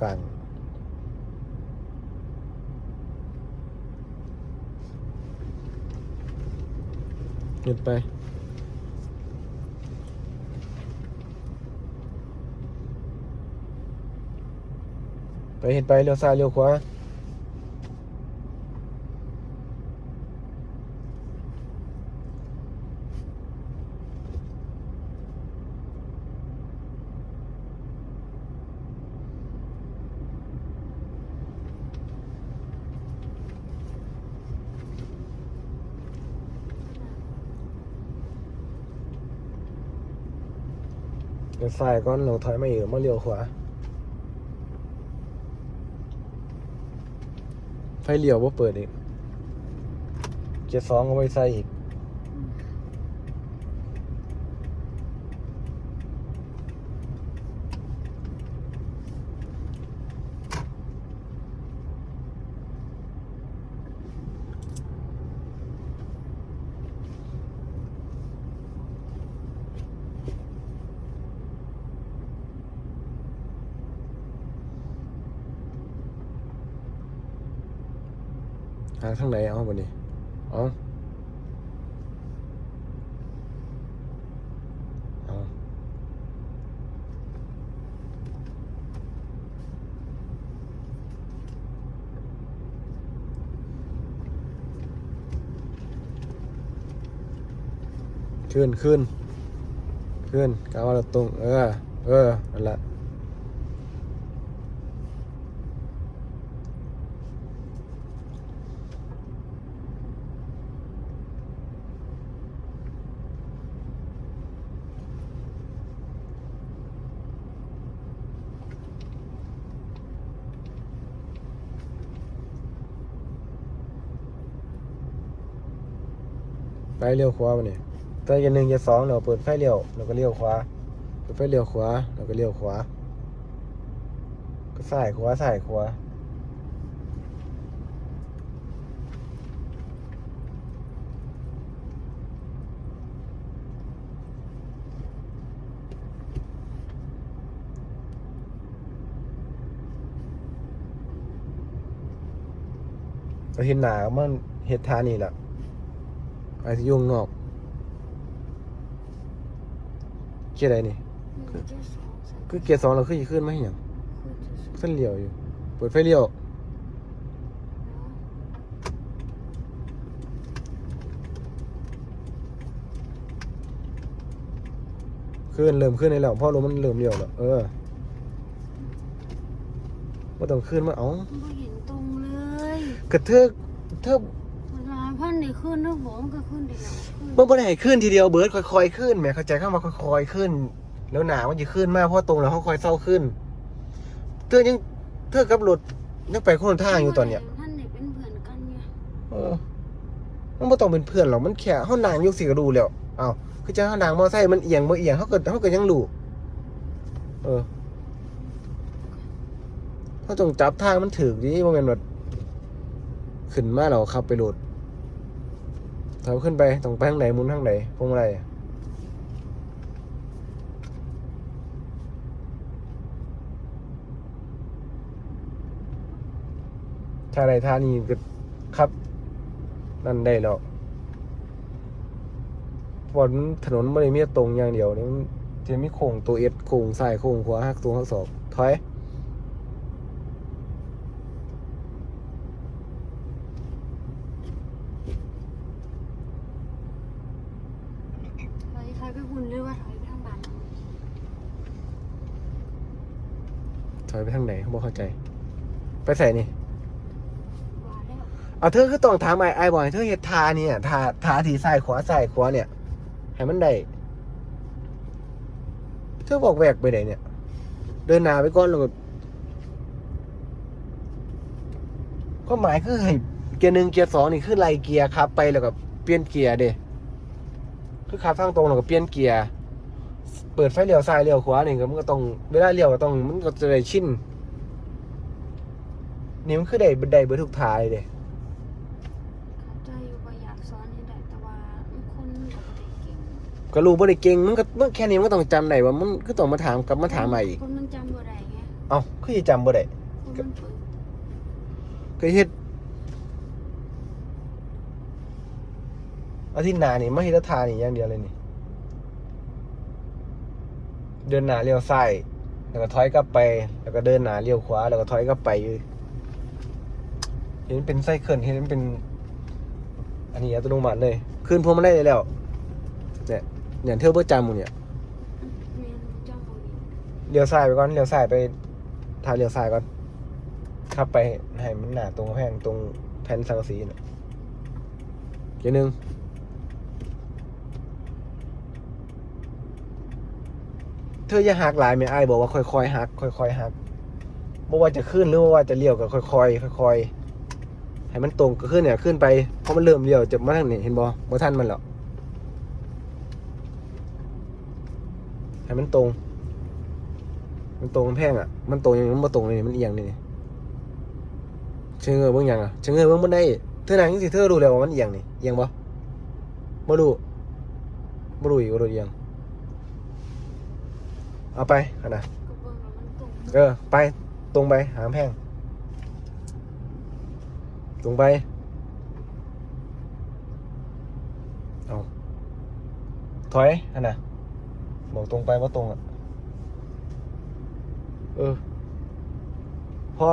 กลางหยุดไปไปเห็นไปเลี้ยวซ้ายเลี้ยวขวา เลี้ยวซ้ายก่อนเราถอยมาอีกมาเลี้ยวขวาไฟเลี้ยวว่าเปิดอีกเกียร์สองเอาไปใส่อีก หางทางไหนเอาบ่นี่เอาเอาขึ้นขึ้นขึ้นกาวาเราตรง เออ เออนั่นแหละ ไปเลี้ยวขวามาเนี่ยแต่ย่าหนึ่งย่าสองเราเปิดไฟเลี้ยวเราก็เลี้ยวขวาเปิดไฟเลี้ยวขวาเราก็เลี้ยวขวา ก็ซ้ายขวาซ้ายขวาเราเห็นหนามันเฮ็ดทานี่แหละ ไอ้ที่ยุ่งนอกเกียร์อะไรนี่ คือเกียร์สองเราขึ้นอีกขึ้นไหมอหย่างเส้นเลี้ยวอยู่ เปิดไฟเลี้ยวขึ้นเริ่มขึ้นในแล้วเพราะรถมันเริ่มเลี้ยวแล้วเออว่าต้องขึ้นมาเอ้าไม่เห็นตรงเลยกระเทอเธอเวลา พันนี่ขึ้นนึกบอกมันก็ขึ้นเดียวขึ้นเมื่อวันไหนขึ้นทีเดียวเบิร์ดค่อยๆขึ้นแหมเข้าใจเข้ามาค่อยๆขึ้น แล้วหนามันจะขึ้นมากเพราะตรงแล้วเขาค่อยเศร้าขึ้นเธอยังเธอกับรถยังไปคนละทางอยู่ตอนเนี้ยท่านนี่เป็นเพื่อนกันไงเออมันไม่ต้องเป็นเพื่อนหรอกมันแค่เขานางยกสีกระดูแล้วอ้าวคือจะเขานางมอไซค์มันเอียงบ่เอียงเขาเกิดเขาเกิดยังรู้เออเขาต้องจับทางมันถือดิว่ามันแบบขึ้นมาเราขับไปโหลด ถ้าขึ้นไปต้องไปทางไหนมุนทางไหนพวงมาลัยถ้าไรท่านี้ก็ขับ นั่นได้แล้วเพราะว่ามันถนนไม่ได้มีแต่ตรงอย่างเดียวนี่มันจะมีโค้งตัวเอสโค้งซ้ายโค้งขวาหักตัวหักศอกถอย ถอยถอยไปหุ่นหรือว่าถอยไปทางบ้านถอยไปทางไหนเขาบอกเข้าใจ ไปใส่นี่ว่าแล้วเอาเธอคือต้องถามไอ้ไอ้บอยเธอเฮ็ดทาเนี่ยทาทาทีซ้ายขวาซ้ายขวาเนี่ยให้มันได้เธอบอกแวกไปไหนเนี่ย เดินหน้าไปก่อนแล้วก็ก็หมายคือให้เกียร์หนึ่งเกียร์สองนี่คือไล่เกียร์ครับ ไปแล้วก็เปลี่ยนเกียร์เด้ คือขับทางตรงแล้วก็เปลี่ยนเกียร์เปิดไฟเลี้ยวซ้ายเลี้ยวขวานี่ก็มันก็ต้องเวลาเลี้ยวก็ต้องมันก็จะได้ชินนี่มันคือได้ได้เบอร์ทุกทายเด้เข้าใจอยู่ว่าอยากสอนให้ได้แต่ว่ามันคนปกติเก่งก็รู้บ่ได้เก่งมันก็มันแค่นี้มันก็ต้องจำได้ว่ามันก็ต้องมาถามกลับมาถามใหม่อีกคนมันจำบ่ได้ไงเอ้าคือสิจำบ่ได้เพราะมันเปิดก็เฮ็ด อาทิตย์หน้านี่มาเฮ็ดทานี่อย่างเดียวเลยนี่ เดินหน้าเลี้ยวซ้ายแล้วก็ถอยกลับไป แล้วก็เดินหน้าเลี้ยวขวา แล้วก็ถอยกลับไปเห็นเป็นไซเคิลเห็นเป็น อันนี้อัตโนมัติเลยขึ้นพวงมาลัยได้แล้วเนี่ยอย่างเที่ยวเพื่อจำหมูเนี่ยเลี้ยวซ้ายไปก่อนเลี้ยวซ้ายไปทางเลี้ยวซ้ายก่อนขับไปให้มันหนาตรงกำแพงตรงแผ่นสังกะสีน่ะเกียร์หนึ่ง เธออย่าหักหลายไหมไอ้ายบอกว่าค่อยๆหักค่อยๆหักบ่ว่าจะขึ้นหรือว่าจะเลี้ยวก็ค่อยๆค่อยๆให้มันตรงก็ขึ้นเนี่ยขึ้นไปเพราะมันเริ่มเลี้ยวจะมาทางนี้เห็นบ่บ่ทันมันหรอกให้มันตรง มันตรงกำแพงอะ มันตรงอย่างนี้มันบ่ตรงเลยนี่มันเอียงนี่นี่เชิงเงอเบิ่งหยังอะเชิงเงอเบิ่งบ่ได้เธอนั่งจังซี่เธอรู้แล้วว่ามันเอียงนี่เอียงบ่บ่รู้บ่รู้อีกว่รู้เอียง เอาไปขนาดก็เบิ่งแล้วมันตรงเออ ไป ตรงไป หากำแพงตรงไป เอา ถอยขนาดบอกตรงไปว่าตรงอะ เออ พ่อ